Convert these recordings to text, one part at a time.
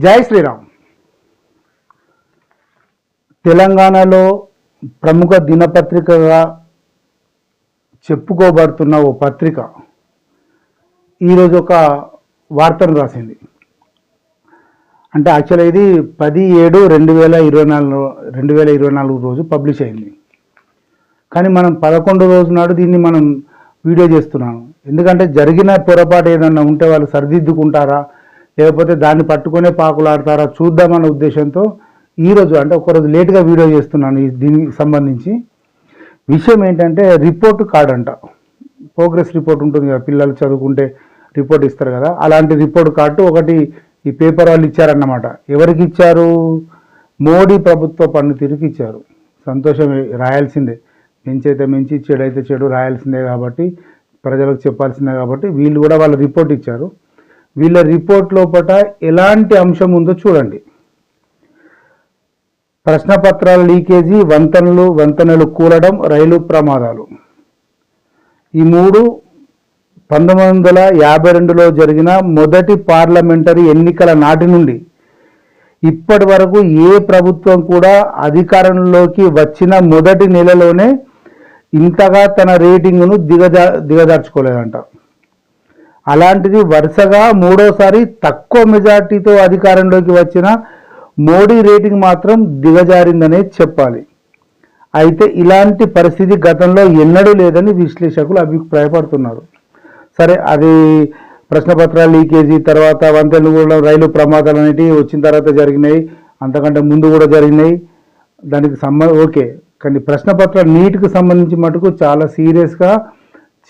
జై శ్రీరామ్. తెలంగాణలో ప్రముఖ దినపత్రికగా చెప్పుకోబడుతున్న ఓ పత్రిక ఈరోజు ఒక వార్తను రాసింది. అంటే యాక్చువల్గా ఇది పది ఏడు రెండు వేల ఇరవై నాలుగు రెండు వేల ఇరవై నాలుగు రోజు పబ్లిష్ అయింది. కానీ మనం పదకొండు రోజు నాడు దీన్ని మనం వీడియో చేస్తున్నాను ఎందుకంటే జరిగిన పొరపాటు ఏదన్నా ఉంటే వాళ్ళు సరిదిద్దుకుంటారా? లేకపోతే దాన్ని పట్టుకునే పాకులాడతారా చూద్దామన్న ఉద్దేశంతో ఈరోజు అంటే ఒకరోజు లేట్గా వీడియో చేస్తున్నాను ఈ దీనికి సంబంధించి. విషయం ఏంటంటే రిపోర్ట్ కార్డ్ అంట. ప్రోగ్రెస్ రిపోర్ట్ ఉంటుంది కదా పిల్లలు చదువుకుంటే రిపోర్ట్ ఇస్తారు కదా అలాంటి రిపోర్ట్ కార్డు ఒకటి ఈ పేపర్ వాళ్ళు ఇచ్చారన్నమాట. ఎవరికి ఇచ్చారు? మోడీ ప్రభుత్వ పన్నుతీరుకి ఇచ్చారు. సంతోషం రాయాల్సిందే. మంచైతే మంచి చెడు అయితే చెడు రాయాల్సిందే కాబట్టి ప్రజలకు చెప్పాల్సిందే కాబట్టి వీళ్ళు కూడా వాళ్ళ రిపోర్ట్ ఇచ్చారు. వీళ్ళ రిపోర్ట్ లోపల ఎలాంటి అంశం ఉందో చూడండి. ప్రశ్నపత్రాల లీకేజీ వంతెనలు వంతెనలు కూలడం రైలు ప్రమాదాలు. ఈ మూడు పంతొమ్మిది వందల యాభై రెండులో జరిగిన మొదటి పార్లమెంటరీ ఎన్నికల నాటి నుండి ఇప్పటి వరకు ఏ ప్రభుత్వం కూడా అధికారంలోకి వచ్చిన మొదటి నెలలోనే ఇంతగా తన రేటింగ్ను దిగజా దిగదార్చుకోలేదంట అలాంటిది వరుసగా మూడోసారి తక్కువ మెజార్టీతో అధికారంలోకి వచ్చిన మోడీ రేటింగ్ మాత్రం దిగజారిందనే చెప్పాలి. అయితే ఇలాంటి పరిస్థితి గతంలో ఎన్నడూ లేదని విశ్లేషకులు అభిప్రాయపడుతున్నారు. సరే అది ప్రశ్నపత్రాల లీకేజీ తర్వాత వంతెనలు రైలు ప్రమాదాలు అనేటివి వచ్చిన తర్వాత జరిగినాయి. అంతకంటే ముందు కూడా జరిగినాయి. దానికి సంబంధ ఓకే. కానీ ప్రశ్నపత్రాలు నీట్కి సంబంధించి మటుకు చాలా సీరియస్గా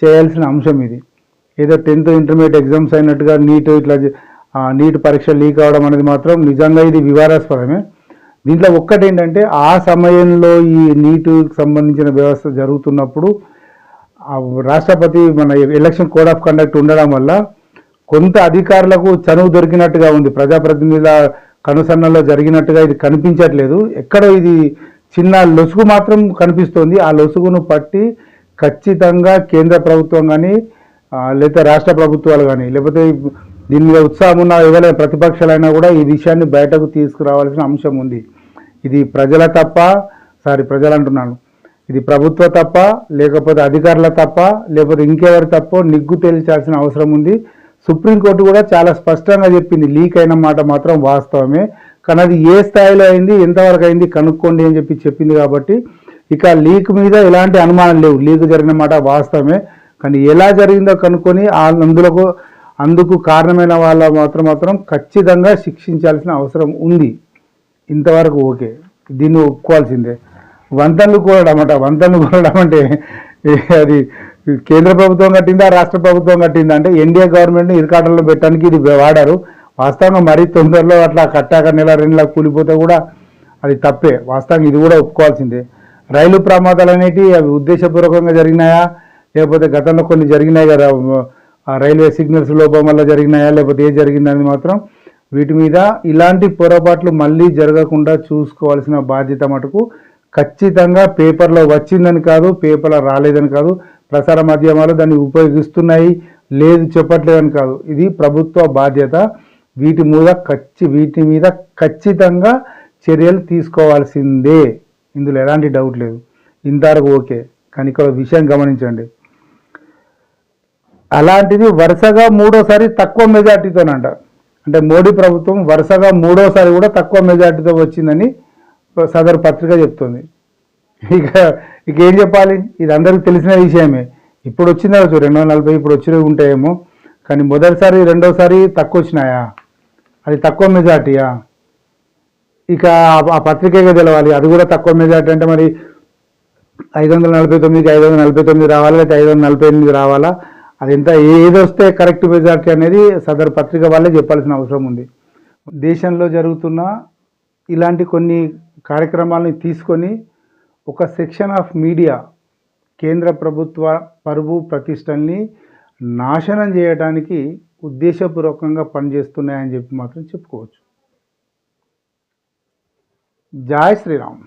చేయాల్సిన అంశం ఇది. ఏదో టెన్త్ ఇంటర్మీడియట్ ఎగ్జామ్స్ అయినట్టుగా నీట్ ఇట్లా నీట్ పరీక్ష లీక్ అవడం అనేది మాత్రం నిజంగా ఇది వివాదాస్పదమే. దీంట్లో ఒక్కటి ఏంటంటే ఆ సమయంలో ఈ నీటుకి సంబంధించిన వ్యవస్థ జరుగుతున్నప్పుడు రాష్ట్రపతి మన ఎలక్షన్ కోడ్ ఆఫ్ కండక్ట్ ఉండడం వల్ల కొంత అధికారులకు చనువు దొరికినట్టుగా ఉంది. ప్రజాప్రతినిధుల కనుసన్నలో జరిగినట్టుగా ఇది కనిపించట్లేదు. ఎక్కడో ఇది చిన్న లొసుగు మాత్రం కనిపిస్తోంది. ఆ లొసుగును పట్టి ఖచ్చితంగా కేంద్ర ప్రభుత్వం కానీ లేకపోతే రాష్ట్ర ప్రభుత్వాలు కానీ లేకపోతే దీని మీద ఉత్సాహం ఉన్న ఎవరైనా ప్రతిపక్షాలైనా కూడా ఈ విషయాన్ని బయటకు తీసుకురావాల్సిన అంశం ఉంది. ఇది ప్రజల తప్ప సారీ ప్రజలు అంటున్నాను. ఇది ప్రభుత్వ తప్ప లేకపోతే అధికారుల తప్ప లేకపోతే ఇంకెవరి తప్ప నిగ్గు తేల్చాల్సిన అవసరం ఉంది. సుప్రీంకోర్టు కూడా చాలా స్పష్టంగా చెప్పింది లీక్ అయిన మాట మాత్రం వాస్తవమే. కానీ అది ఏ స్థాయిలో అయింది ఎంతవరకు అయింది కనుక్కోండి అని చెప్పి చెప్పింది కాబట్టి ఇక లీక్ మీద ఎలాంటి అనుమానం లేవు. లీక్ జరిగిన మాట వాస్తవమే. కానీ ఎలా జరిగిందో కనుక్కొని అందులకు అందులో అందుకు కారణమైన వాళ్ళ మాత్రం మాత్రం ఖచ్చితంగా శిక్షించాల్సిన అవసరం ఉంది. ఇంతవరకు ఓకే. దీన్ని ఒప్పుకోవాల్సిందే. వంతెనలు కూడడం అంట. వంతెనలు కూడడం అంటే అది కేంద్ర ప్రభుత్వం కట్టిందా రాష్ట్ర ప్రభుత్వం కట్టిందా అంటే ఎన్డీఏ గవర్నమెంట్ని ఇరుకాటంలో పెట్టడానికి ఇది వాడారు. వాస్తవంగా మరీ తొందరలో అట్లా కట్టాక నెల రెండులా కూలిపోతే కూడా అది తప్పే. వాస్తవంగా ఇది కూడా ఒప్పుకోవాల్సిందే. రైలు ప్రమాదాలు అనేటివి అవి ఉద్దేశపూర్వకంగా జరిగినాయా? లేకపోతే గతంలో కొన్ని జరిగినాయి కదా ఆ రైల్వే సిగ్నల్స్ లోపం వల్ల జరిగినాయా లేకపోతే ఏ జరిగిందని మాత్రం వీటి మీద ఇలాంటి పొరపాట్లు మళ్ళీ జరగకుండా చూసుకోవాల్సిన బాధ్యత మటుకు ఖచ్చితంగా పేపర్లో వచ్చిందని కాదు పేపర్లో రాలేదని కాదు ప్రసార మాధ్యమాలు దాన్ని ఉపయోగిస్తున్నాయి లేదు చెప్పట్లేదని కాదు. ఇది ప్రభుత్వ బాధ్యత. వీటి మీద ఖచ్చి వీటి మీద ఖచ్చితంగా చర్యలు తీసుకోవాల్సిందే. ఇందులో ఎలాంటి డౌట్ లేదు. ఇంతవరకు ఓకే. కానీ ఇక్కడ విషయం గమనించండి. అలాంటిది వరుసగా మూడోసారి తక్కువ మెజార్టీతోనంట అంటే. మోడీ ప్రభుత్వం వరుసగా మూడోసారి కూడా తక్కువ మెజార్టీతో వచ్చిందని సదరు పత్రిక చెప్తుంది. ఇక ఇక ఏం చెప్పాలి? ఇది అందరికీ తెలిసిన విషయమే. ఇప్పుడు వచ్చిందా రెండు వందల నలభై ఇప్పుడు వచ్చినవి ఉంటాయేమో. కానీ మొదటిసారి రెండోసారి తక్కువ వచ్చినాయా అది తక్కువ మెజార్టీయా? ఇక ఆ- ఆ పత్రికగా తెలవాలి? అది కూడా తక్కువ మెజార్టీ అంటే మరి ఐదు వందల నలభై తొమ్మిదికి ఐదు వందల నలభై తొమ్మిది రావాలా లేకపోతే ఐదు వందల నలభై ఎనిమిది రావాలా? అది ఎంత ఏదొస్తే కరెక్ట్ మెజార్టీ అనేది సదరు పత్రిక వాళ్ళే చెప్పాల్సిన అవసరం ఉంది. దేశంలో జరుగుతున్న ఇలాంటి కొన్ని కార్యక్రమాలని తీసుకొని ఒక సెక్షన్ ఆఫ్ మీడియా కేంద్ర ప్రభుత్వ పరువు ప్రతిష్టల్ని నాశనం చేయడానికి ఉద్దేశపూర్వకంగా పనిచేస్తున్నాయని చెప్పి మాత్రం చెప్పుకోవచ్చు. జై శ్రీరామ్.